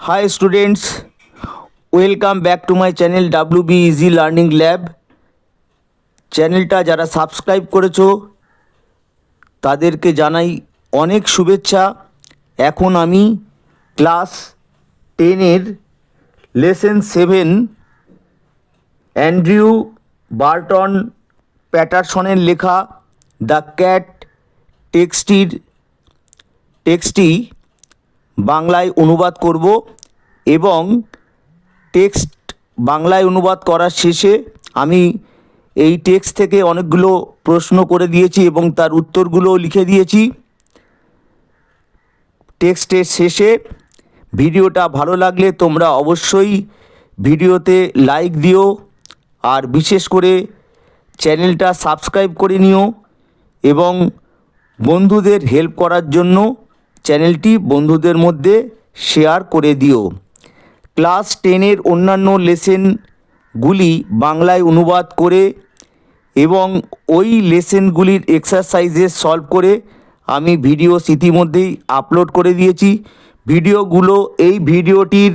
Hi students, welcome back to my channel WB Easy Learning Lab. চ্যানেলটা যারা subscribe করেছ তাদেরকে জানাই অনেক শুভেচ্ছা এখন আমি ক্লাস টেনের লেসন সেভেন অ্যান্ড্রিউ বার্টন প্যাটারসনের লেখা দ্য ক্যাট টেক্সটির টেক্সটি বাংলায় অনুবাদ করব এবং টেক্সট বাংলায় অনুবাদ করার শেষে আমি এই টেক্সট থেকে অনেকগুলো প্রশ্ন করে দিয়েছি এবং তার উত্তরগুলো লিখে দিয়েছি। টেক্সটের শেষে ভিডিওটা ভালো লাগলে তোমরা অবশ্যই ভিডিওতে লাইক দিও আর বিশেষ করে চ্যানেলটা সাবস্ক্রাইব করে নিও এবং বন্ধুদের হেল্প করার জন্য চ্যানেলটি বন্ধুদের মধ্যে শেয়ার করে দিও। ক্লাস টেনের অন্যান্য লেসেনগুলি বাংলায় অনুবাদ করে এবং ওই লেসেনগুলির এক্সারসাইজেস সলভ করে আমি ভিডিও ইতিমধ্যেই আপলোড করে দিয়েছি। ভিডিওগুলো এই ভিডিওটির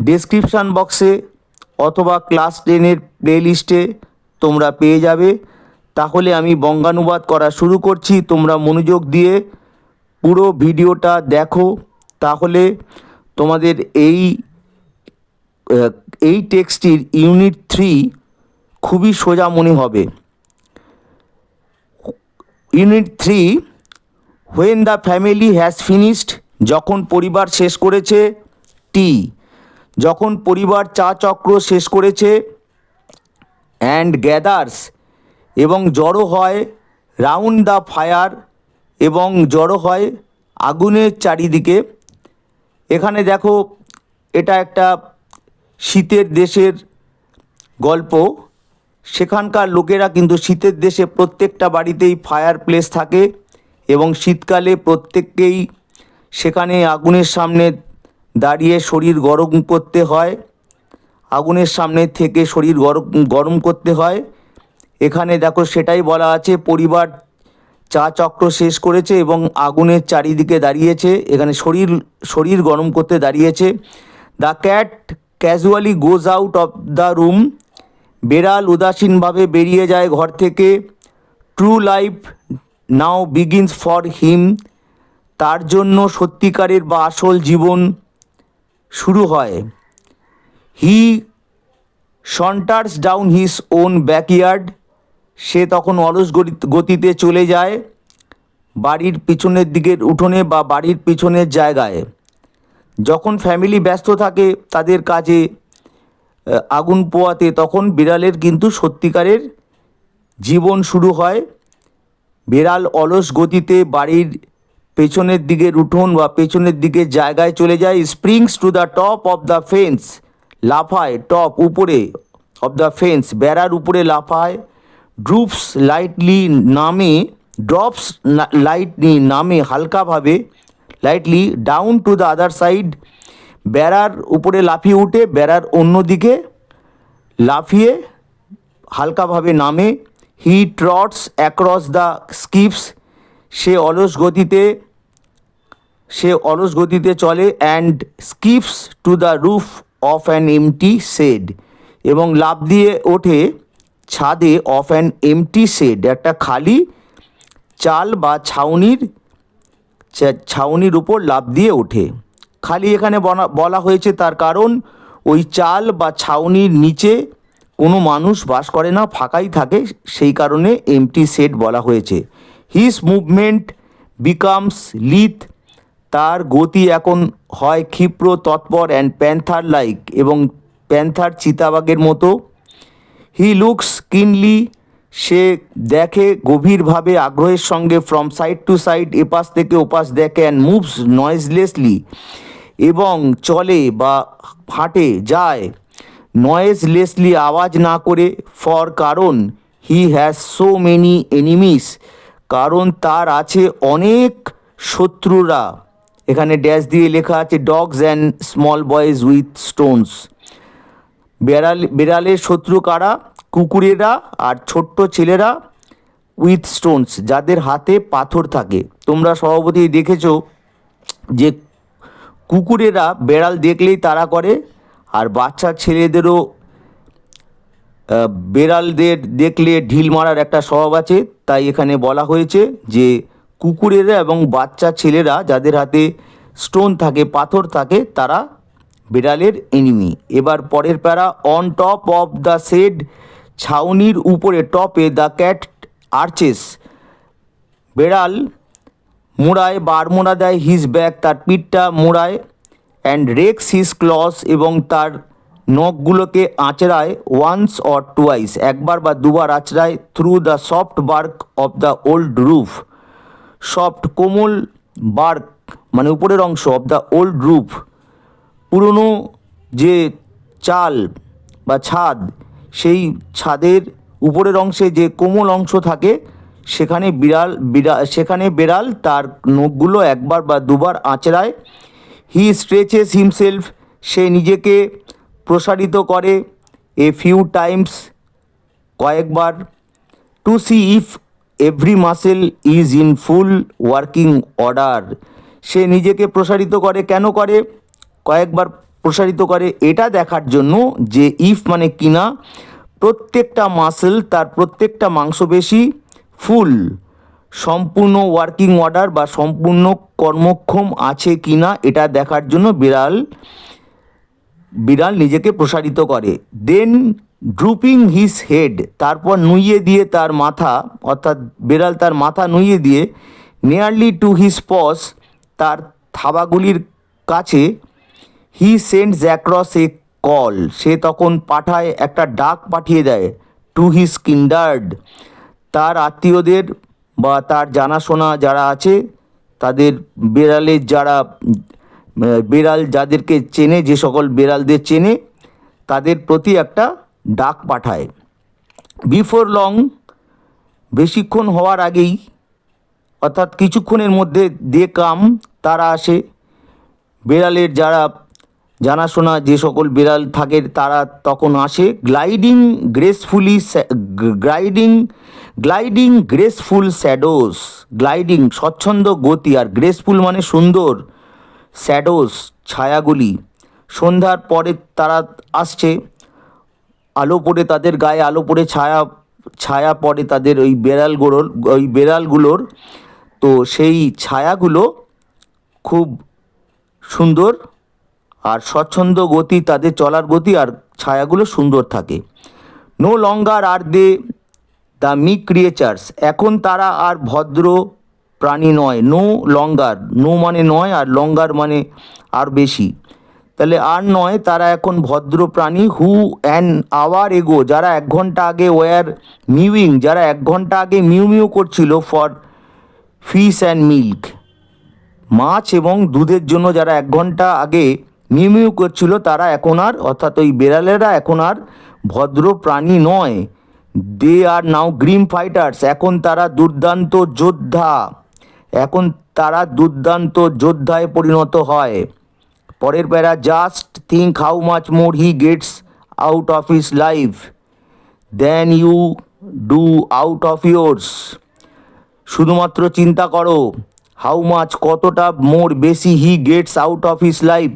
ডেসক্রিপশান বক্সে অথবা ক্লাস টেনের প্লেলিস্টে তোমরা পেয়ে যাবে। তাহলে আমি বঙ্গানুবাদ করা শুরু করছি। তোমরা মনোযোগ দিয়ে পুরো ভিডিওটা দেখো। তাহলে তোমাদের এই এই টেক্সটির ইউনিট থ্রি খুবই সোজা মনে হবে। Unit three when the family has finished যখন পরিবার শেষ করেছে টি যখন পরিবার চা চক্র শেষ করেছে অ্যান্ড গ্যাদার্স এবং জড়ো হয় রাউন্ড দ্য ফায়ার এবং জড়ো হয় আগুনের চারিদিকে। এখানে দেখো, এটা একটা শীতের দেশের গল্প। সেখানকার লোকেরা কিন্তু শীতের দেশে প্রত্যেকটা বাড়িতেই ফায়ার প্লেস থাকে এবং শীতকালে প্রত্যেককেই সেখানে আগুনের সামনে দাঁড়িয়ে শরীর গরম করতে হয়। আগুনের সামনে থেকে শরীর গরম গরম করতে হয়। এখানে দেখো সেটাই বলা আছে, পরিবার চা চক্র শেষ করেছে এবং আগুনের চারিদিকে দাঁড়িয়েছে। এখানে শরীর শরীর গরম করতে দাঁড়িয়েছে। The cat casually goes out of the room. বেড়াল উদাসীনভাবে বেরিয়ে যায় ঘর থেকে। True life now begins for him. তার জন্য সত্যিকারের বা আসল জীবন শুরু হয়। He saunters down his own backyard. সে তখন অলস গতি- গতিতে চলে যায় বাড়ির পিছনের দিকের উঠোনে বা বাড়ির পিছনের জায়গায়। যখন ফ্যামিলি ব্যস্ত থাকে তাদের কাজে আগুন পোয়াতে তখন বিড়ালের কিন্তু সত্যিকারের জীবন শুরু হয়। বিড়াল অলস গতিতে বাড়ির পেছনের দিকের উঠোন বা পেছনের দিকে জায়গায় চলে যায় springs to the top of the fence লাফায় টপ উপরে অফ দ্য ফেন্স বেড়ার উপরে লাফায়। ড্রুপস লাইটলি নামে ড্রপস লাইটলি নামে হালকাভাবে lightly down to the other side বেড়ার উপরে লাফিয়ে উঠে, বেড়ার অন্যদিকে লাফিয়ে হালকাভাবে নামে। He trots across the skips সে অলস গতিতে, সে অলস গতিতে চলে and skips to the roof of an empty shed এবং লাফ দিয়ে ওঠে ছাদে অফ অ্যান এমটি শেড একটা খালি চাল বা ছাউনির ছাউনির উপর লাফ দিয়ে ওঠে। খালি এখানে বলা হয়েছে তার কারণ, ওই চাল বা ছাউনির নিচে কোনো মানুষ বাস করে না, ফাঁকাই থাকে, সেই কারণে এমটি সেট বলা হয়েছে। হিস মুভমেন্ট বিকামস লিথ তার গতি এখন হয় ক্ষিপ্র, তৎপর অ্যান্ড প্যান্থার লাইক এবং প্যান্থার চিতাবাগের মতো। হি লুকস কিনলি সে দেখে গভীরভাবে আগ্রহের সঙ্গে ফ্রম সাইড টু সাইড এপাশ থেকে ওপাশ দেখে অ্যান্ড মুভস নয়েজলেসলি এবং চলে বা হাঁটে, যায়। নয়েজলেসলি আওয়াজ না করে ফর কারণ he has so many enemies কারণ তার আছে অনেক শত্রুরা। এখানে ড্যাশ দিয়ে লেখা আছে dogs and small boys with stones বেড়াল, বেড়ালের শত্রু কারা? কুকুরেরা আর ছোট্ট ছেলেরা উইথ স্টোনস যাদের হাতে পাথর থাকে। তোমরা সভাপতি দেখেছ যে কুকুরেরা বেড়াল দেখলেই তারা করে, আর বাচ্চা ছেলেদেরও বেড়ালদের দেখলে ঢিল মারার একটা স্বভাব আছে। তাই এখানে বলা হয়েছে যে কুকুরেরা এবং বাচ্চা ছেলেরা যাদের হাতে স্টোন থাকে, পাথর থাকে, তারা বেড়ালের এনিমি এবার পরের para on top of the shed ছাউনির উপরে টপে দ্য ক্যাট আর্চেস। বেড়াল মোড়ায় বার মোড়া দেয় হিজ ব্যাগ তার পিঠটা মোড়ায় অ্যান্ড রেক্স হিজ ক্লস এবং তার নখগুলোকে আঁচড়ায় ওয়ান্স অর টুয়াইস একবার বা দুবার আঁচড়ায় through the soft bark of the old roof soft Komal bark মানে উপরের অংশ অফ দ্য ওল্ড রুফ পুরনো যে চাল বা ছাদ সেই ছাদের উপরের অংশে যে কোমল অংশ থাকে, সেখানে বিড়াল বিড়াল সেখানে বেড়াল তার নখগুলো একবার বা দুবার আঁচড়ায়। হি স্ট্রেচেস হিমসেলফ সে নিজেকে প্রসারিত করে এ ফিউ টাইমস কয়েকবার to see if every muscle is in full working order সে নিজেকে প্রসারিত করে, কেন করে? কয়েকবার প্রসারিত করে। এটা দেখার জন্য যে ইফ মানে কিনা, প্রত্যেকটা মাসেল তার প্রত্যেকটা মাংসপেশি ফুল সম্পূর্ণ ওয়ার্কিং অর্ডার বা সম্পূর্ণ কর্মক্ষম আছে কিনা, এটা দেখার জন্য বিড়াল বিড়াল নিজেকে প্রসারিত করে। দেন ড্রুপিং হিজ হেড তারপর নুইয়ে দিয়ে তার মাথা, অর্থাৎ বিড়াল তার মাথা নুইয়ে দিয়ে নিয়ারলি টু হিজ পস তার থাবাগুলির কাছে হি সেন্ডস জ্যাক্রস এ কল সে তখন পাঠায়, একটা ডাক পাঠিয়ে দেয় টু হিজ কিন্ডার্ড তার আত্মীয়দের বা তার জানাশোনা যারা আছে, তাদের বেড়ালের যারা, বেড়াল যাদেরকে চেনে, যে সকল বেড়ালদের চেনে, তাদের প্রতি একটা ডাক পাঠায়। বিফোর লং বেশিক্ষণ হওয়ার আগেই, অর্থাৎ কিছুক্ষণের মধ্যে, দে কাম, তারা আসে। বেড়ালের যারা জানাশোনা যে সকল বিড়াল থাকে তারা তখন আসে। Gliding gracefully gliding gliding graceful shadows gliding স্বচ্ছন্দ গতি আর গ্রেসফুল মানে সুন্দর শ্যাডোস ছায়াগুলি। সন্ধ্যার পরে তারা আসছে, আলো পড়ে তাদের গায়ে আলো পড়ে, ছায়া ছায়া পড়ে তাদের ওই বেড়ালগুলোর ওই বেড়ালগুলোর। তো সেই ছায়াগুলো খুব সুন্দর আর স্বচ্ছন্দ গতি, তাদের চলার গতি আর ছায়াগুলো সুন্দর থাকে। No longer are they the meek creatures এখন তারা আর ভদ্র প্রাণী নয়। নো লঙ্গার নো মানে নয় আর লঙ্গার মানে আর বেশি। তাহলে আর নয়, তারা এখন ভদ্র প্রাণী। হু অ্যান আওয়ার এগো যারা এক ঘণ্টা আগে ওয়ার মিউইং যারা এক ঘণ্টা আগে মিউ মিউ করছিল ফর ফিশ অ্যান্ড মিল্ক মাছ এবং দুধের জন্য যারা এক ঘণ্টা আগে মিউ মিউ করছিল তারা, এখন আর, অর্থাৎ ওই বেড়ালেরা এখন আর ভদ্র প্রাণী নয়। দে আর নাও গ্রিম ফাইটার্স এখন তারা দুর্দান্ত যোদ্ধা। এখন তারা দুর্দান্ত যোদ্ধায় পরিণত হয়। পরের para just think how much more he gets out of his life than you do out of yours শুধুমাত্র চিন্তা করো হাউ মাচ কতটা মোর বেশি he gets out of his life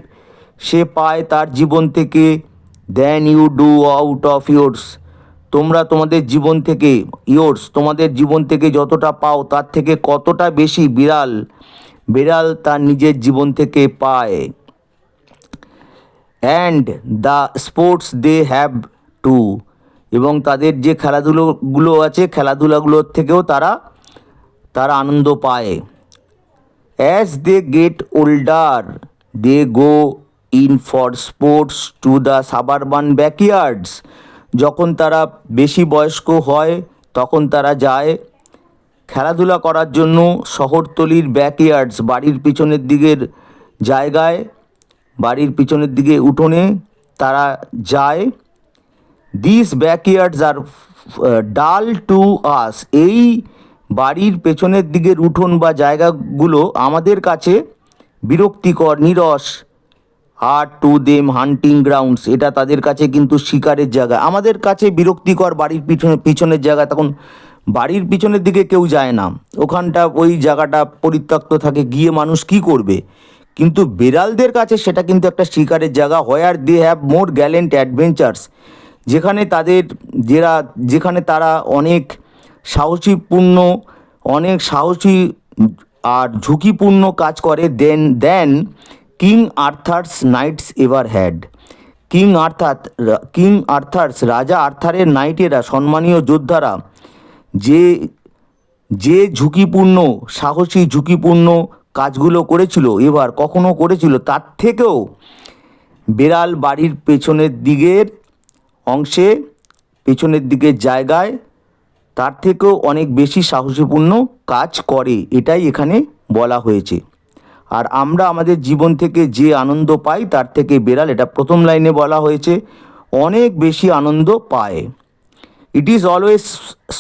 সে পায় তার জীবন থেকে। Than you do out of yours তোমরা তোমাদের জীবন থেকে ইয়োর্স তোমাদের জীবন থেকে যতটা পাও তার থেকে কতটা বেশি বিড়াল? বিড়াল তার নিজের জীবন থেকে পায়। And the sports they have to এবং তাদের যে খেলাধুলোগুলো আছে, খেলাধুলাগুলোর থেকেও তারা তারা আনন্দ পায়। As they get older they go in for sports to the suburban backyards যখন তারা বেশি বয়স্ক হয়, তখন তারা যায় খেলাধুলা করার জন্য শহরতলির ব্যাকইয়ার্ডস বাড়ির পিছনের দিকের জায়গায়, বাড়ির পিছনের দিকে উঠোনে তারা যায়। দিস ব্যাকইয়ার্ডস আর ডাল টু আস এই বাড়ির পেছনের দিকের উঠোন বা জায়গাগুলো আমাদের কাছে বিরক্তিকর, নিরস। আর টু দেম, হান্টিং গ্রাউন্ডস, এটা তাদের কাছে কিন্তু শিকারের জায়গা। আমাদের কাছে বিরক্তিকর বাড়ির পিছনে, পিছনের জায়গা। তখন বাড়ির পিছনের দিকে কেউ যায় না। ওখানটা, ওই জায়গাটা পরিত্যক্ত থাকে, গিয়ে মানুষ কি করবে? কিন্তু বিড়ালদের কাছে সেটা কিন্তু একটা শিকারের জায়গা। Where they have more gallant adventures যেখানে তাদের, যেরা, যেখানে তারা অনেক সাহসীপূর্ণ, অনেক সাহসী আর ঝুঁকিপূর্ণ কাজ করে। Than than King Arthur's knights ever had. King Arthur, King Arthur's, রাজা আর্থারের নাইটেরা, সম্মানীয় যোদ্ধারা, যে যে ঝুঁকিপূর্ণ, সাহসী ঝুঁকিপূর্ণ কাজগুলো করেছিল, এবার কখনো করেছিল, তার থেকেও বেড়াল বাড়ির পেছনের দিকের অংশে, পেছনের দিকের জায়গায় তার থেকেও অনেক বেশি সাহসীপূর্ণ কাজ করে। এটাই এখানে বলা হয়েছে। আর আমরা আমাদের জীবন থেকে যে আনন্দ পাই, তার থেকে বেড়াল, এটা প্রথম লাইনে বলা হয়েছে, অনেক বেশি আনন্দ পায়। It is always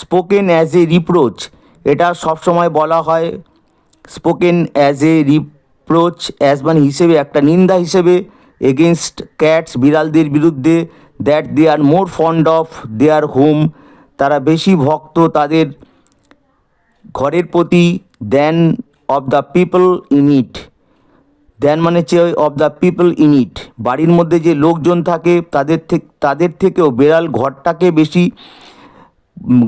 spoken as a reproach এটা সবসময় বলা হয় spoken as a reproach as মানে হিসেবে, একটা নিন্দা হিসেবে এগেনস্ট ক্যাটস বিড়ালদের বিরুদ্ধে that they are more fond of their home তারা বেশি ভক্ত তাদের ঘরের প্রতি than of the people in it than মানে হচ্ছে of the people in it বাড়ির মধ্যে যে লোকজন থাকে, তাদের থেকে তাদের থেকেও বেড়াল ঘরটাকে বেশি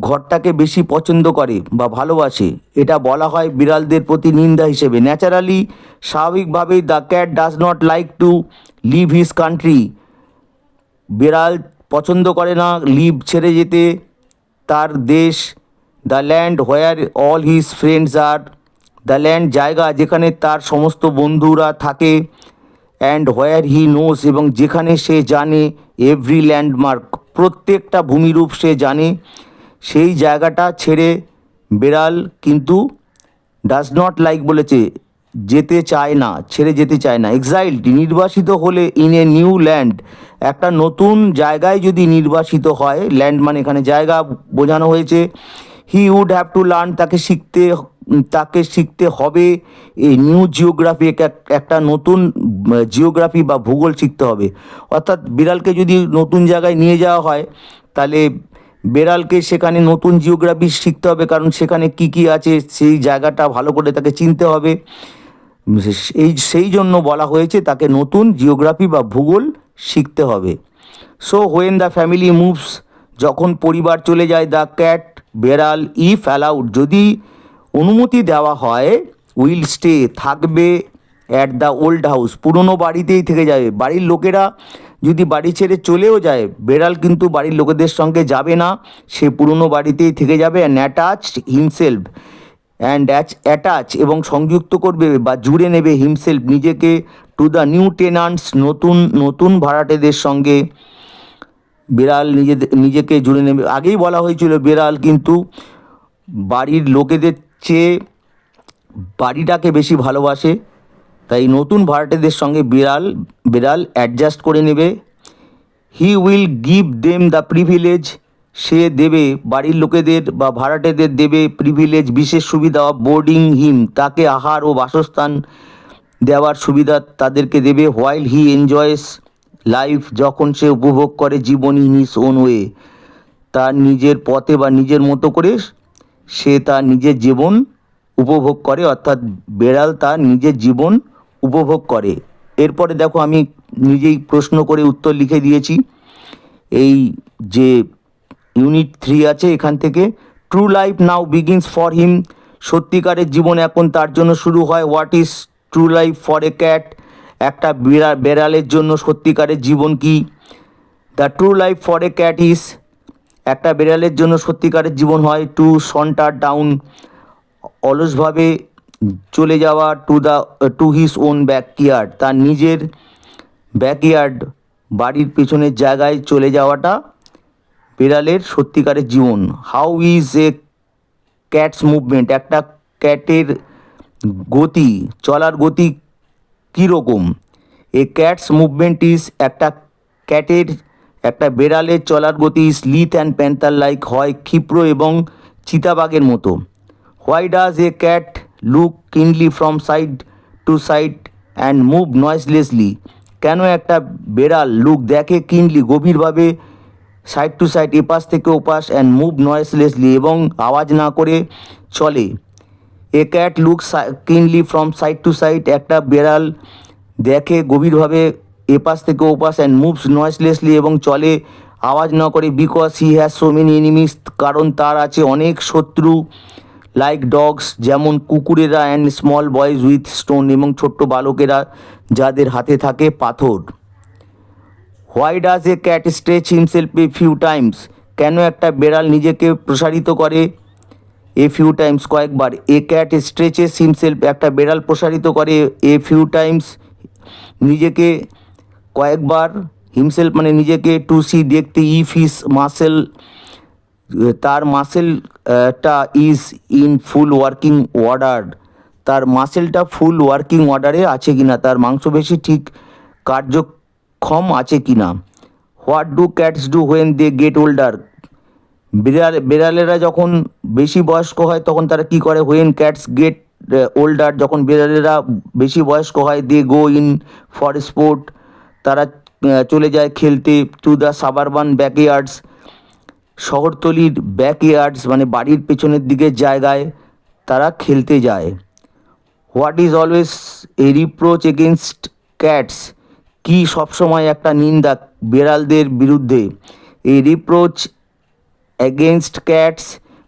ঘরটাকে বেশি পছন্দ করে বা ভালোবাসে। এটা বলা হয় বিড়ালদের প্রতি নিন্দা হিসেবে। ন্যাচারালি স্বাভাবিকভাবেই the cat does not like to leave his country বিড়াল পছন্দ করে না লিভ ছেড়ে যেতে। তার দেশ the land where all his friends are the land জায়গা যেখানে তার সমস্ত বন্ধুরা থাকে অ্যান্ড হোয়ার হি নোস এবং যেখানে সে জানে এভরি ল্যান্ডমার্ক প্রত্যেকটা ভূমিরূপ সে জানে। সেই জায়গাটা ছেড়ে বেড়াল কিন্তু ডাজ নট লাইক বলেছে, যেতে চায় না, ছেড়ে যেতে চায় না। এক্সাইল্ড নির্বাসিত হলে ইন এ নিউ ল্যান্ড একটা নতুন জায়গায় যদি নির্বাসিত হয় ল্যান্ড মানে এখানে জায়গা বোঝানো হয়েছে। He would have to learn তাকে শিখতে তাকে শিখতে হবে। এই নিউ জিওগ্রাফি একটা নতুন জিওগ্রাফি বা ভূগোল শিখতে হবে। অর্থাৎ বিড়ালকে যদি নতুন জায়গায় নিয়ে যাওয়া হয়, তাহলে বেড়ালকে সেখানে নতুন জিওগ্রাফি শিখতে হবে, কারণ সেখানে কি কি আছে, সেই জায়গাটা ভালো করে তাকে চিনতে হবে। এই, সেই জন্য বলা হয়েছে তাকে নতুন জিওগ্রাফি বা ভূগোল শিখতে হবে। So when the family moves যখন পরিবার চলে যায় দ্য ক্যাট বেড়াল ইফ অ্যালাউড যদি অনুমতি দেওয়া হয়, উইল স্টে থাকবে অ্যাট দ্য ওল্ড হাউস পুরনো বাড়িতেই থেকে যাবে। বাড়ির লোকেরা যদি বাড়ি ছেড়ে চলেও যায়, বেড়াল কিন্তু বাড়ির লোকেদের সঙ্গে যাবে না। সে পুরনো বাড়িতেই থেকে যাবে অ্যান্ড অ্যাটাচড হিমসেলফ অ্যান্ড অ্যাচ অ্যাটাচ এবং সংযুক্ত করবে বা জুড়ে নেবে হিমসেলফ নিজেকে টু দ্য নিউ টেনান্টস নতুন নতুন ভাড়াটেদের সঙ্গে। বিড়াল নিজেদের, নিজেকে জুড়ে নেবে। আগেই বলা হয়েছিল, বিড়াল কিন্তু বাড়ির লোকেদের চেয়ে বাড়িটাকে বেশি ভালোবাসে, তাই নতুন ভাড়াটেদের সঙ্গে বিড়াল বিড়াল অ্যাডজাস্ট করে নেবে। He will give them the privilege সে দেবে বাড়ির লোকেদের বা ভাড়াটেদের দেবে প্রিভিলেজ বিশেষ সুবিধা অফ বোর্ডিং হিম তাকে আহার ও বাসস্থান দেওয়ার সুবিধা তাদেরকে দেবে হোয়াইল হি এনজয়েস লাইফ যখন সে উপভোগ করে জীবন ইন হিস ওন ওয়ে তার নিজের পথে বা নিজের মতো করে সে তার নিজের জীবন উপভোগ করে, অর্থাৎ বেড়াল তার নিজের জীবন উপভোগ করে। এরপরে দেখো আমি নিজেই প্রশ্ন করে উত্তর লিখে দিয়েছি। এই যে ইউনিট থ্রি আছে এখান থেকে true life now begins for him সত্যিকারের জীবন এখন তার জন্য শুরু হয়। What is true life for a cat একটা বিড়া বেড়ালের জন্য সত্যিকারের জীবন কি? The true life for a cat is একটা বিড়ালের জন্য সত্যিকারের জীবন হয় টু সন্টার ডাউন অলসভাবে চলে যাওয়া to the to his own backyard তার নিজের ব্যাকইয়ার্ড বাড়ির পেছনের জায়গায় চলে যাওয়াটা বিড়ালের সত্যিকারের জীবন। How is a cat's movement একটা ক্যাটের গতি, চলার গতি কীরকম? এ ক্যাটস মুভমেন্ট ইজ একটা ক্যাটের একটা বেড়ালের চলার গতি স্লিথ অ্যান্ড প্যান্থার লাইক হয় ক্ষিপ্র এবং চিতাবাঘের মতো। Why does a cat look keenly from side to side and move noiselessly কেন একটা বেড়াল লুক দেখে কিনলি গভীরভাবে সাইড টু সাইড এপাশ থেকে ওপাশ অ্যান্ড মুভ নয়েসলেসলি এবং আওয়াজ না করে চলে? A cat look keenly from side to side একটা বেড়াল দেখে গভীরভাবে এপাশ থেকে ওপাশ অ্যান্ড মুভস নয়েসলেসলি এবং চলে। আওয়াজ না করে because he has so many enemies কারণ তার আছে অনেক শত্রু লাইক ডগস যেমন কুকুরেরা and small boys with stone এবং ছোট্ট বালকেরা, যাদের হাতে থাকে পাথর। Why does a cat stretch himself a few times কেন একটা বেড়াল নিজেকে প্রসারিত করে এ ফিউ টাইমস কয়েকবার। এ ক্যাট স্ট্রেচেস হিমসেলফ একটা বেড়াল প্রসারিত করে এ ফিউ টাইমস নিজেকে কয়েকবার হিমসেলফ মানে নিজেকে টু সি দেখতে ইফ হিস মাসেল তার মাসেলটা is in full working order তার মাসেলটা ফুল ওয়ার্কিং অর্ডারে আছে কি না তার মাংসপেশি ঠিক কার্যক্ষম আছে কি না what do cats do when they get older বিড়াল, বিড়ালেরা যখন বেশি বয়স্ক হয়, তখন তারা কি করে? হোয়েন ক্যাটস গেট ওল্ডার যখন বিড়ালেরা বেশি বয়স্ক হয় they go in for sport তারা চলে যায় খেলতে টু দ্য সাবারবান ব্যাকইয়ার্ডস শহরতলির ব্যাকইয়ার্ডস মানে বাড়ির পেছনের দিকের জায়গায় তারা খেলতে যায়। What is always a reproach against cats কি সবসময় একটা নিন্দা বেড়ালদের বিরুদ্ধে? এই রিপ্রোচ এগেনস্ট ক্যাটস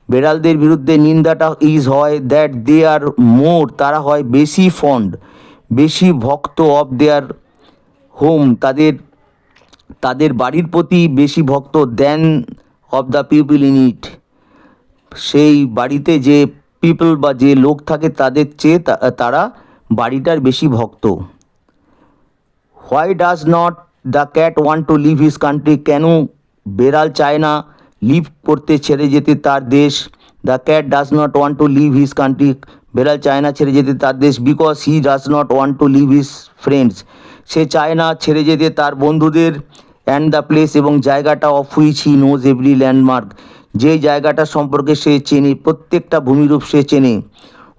বেড়ালদের বিরুদ্ধে নিন্দাটা ইজ হয় দ্যাট দে আর মোর তারা হয় বেশি ফন্ড বেশি ভক্ত অফ দেয়ার হোম, তাদের তাদের বাড়ির প্রতি বেশি ভক্ত than of the people in it সেই বাড়িতে যে পিপল বা যে লোক থাকে, তাদের চেয়ে তারা বাড়িটার বেশি ভক্ত। Why does not the cat want to leave his country কেন বেড়াল চায় না লিভ করতে ছেড়ে যেতে তার দেশ? The cat does not want to leave his country বেড়াল চায় না ছেড়ে যেতে তার দেশ। Because he does not want to leave his friends সে চায় না ছেড়ে যেতে তার বন্ধুদের অ্যান্ড দ্য প্লেস এবং জায়গাটা of which he knows every landmark যে জায়গাটা সম্পর্কে সে চেনে, প্রত্যেকটা ভূমিরূপ সে চেনে।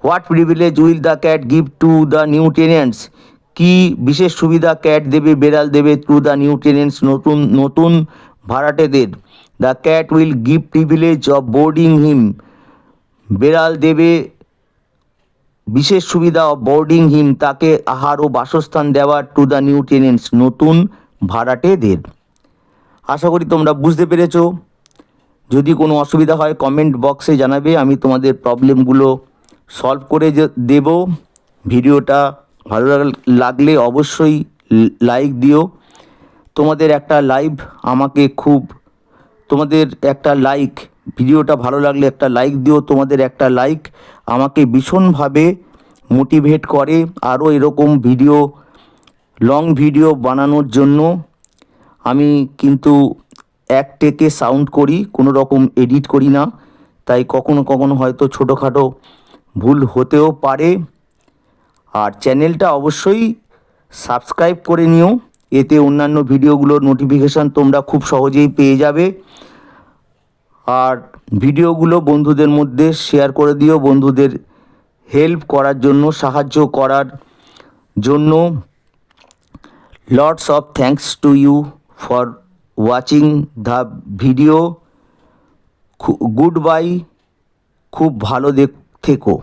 What privilege will the cat give to the new tenants কি বিশেষ সুবিধা ক্যাট দেবে, বেড়াল দেবে টু দ্য নিউ টেনেন্টস নতুন নতুন ভাড়াটেদের? The cat will give privilege of boarding him বেড়াল দেবে বিশেষ সুবিধা বোর্ডিং হিম তাকে আহার ও বাসস্থান দেওয়া টু দ্য নিউ টেনেন্টস নতুন ভাড়াটেদের। আশা করি তোমরা বুঝতে পেরেছ। যদি কোনো অসুবিধা হয় কমেন্ট বক্সে জানাবে, আমি তোমাদের প্রবলেমগুলো সলভ করে দেব। ভিডিওটা ভালো লাগলে অবশ্যই লাইক দিও। তোমাদের একটা লাইভ আমাকে খুব, তোমাদের একটা লাইক ভিডিওটা ভালো লাগলে একটা লাইক দিও। তোমাদের একটা লাইক আমাকে ভীষণভাবে মোটিভেট করে আরও এরকম ভিডিও লং ভিডিও বানানোর জন্য। আমি কিন্তু এক টেকে সাউন্ড করি, কোনো রকম এডিট করি না। তাই কখনো কখনো হয়তো ছোটোখাটো ভুল হতেও পারে। আর চ্যানেলটা অবশ্যই সাবস্ক্রাইব করে নিও। এতে অন্যান্য ভিডিওগুলোর নোটিফিকেশান তোমরা খুব সহজেই পেয়ে যাবে। আর ভিডিওগুলো বন্ধুদের মধ্যে শেয়ার করে দিও। বন্ধুদের হেল্প করার জন্য, সাহায্য করার জন্য। Lots of thanks to you for watching the video good bye খুব ভালো দেখ, থেকো।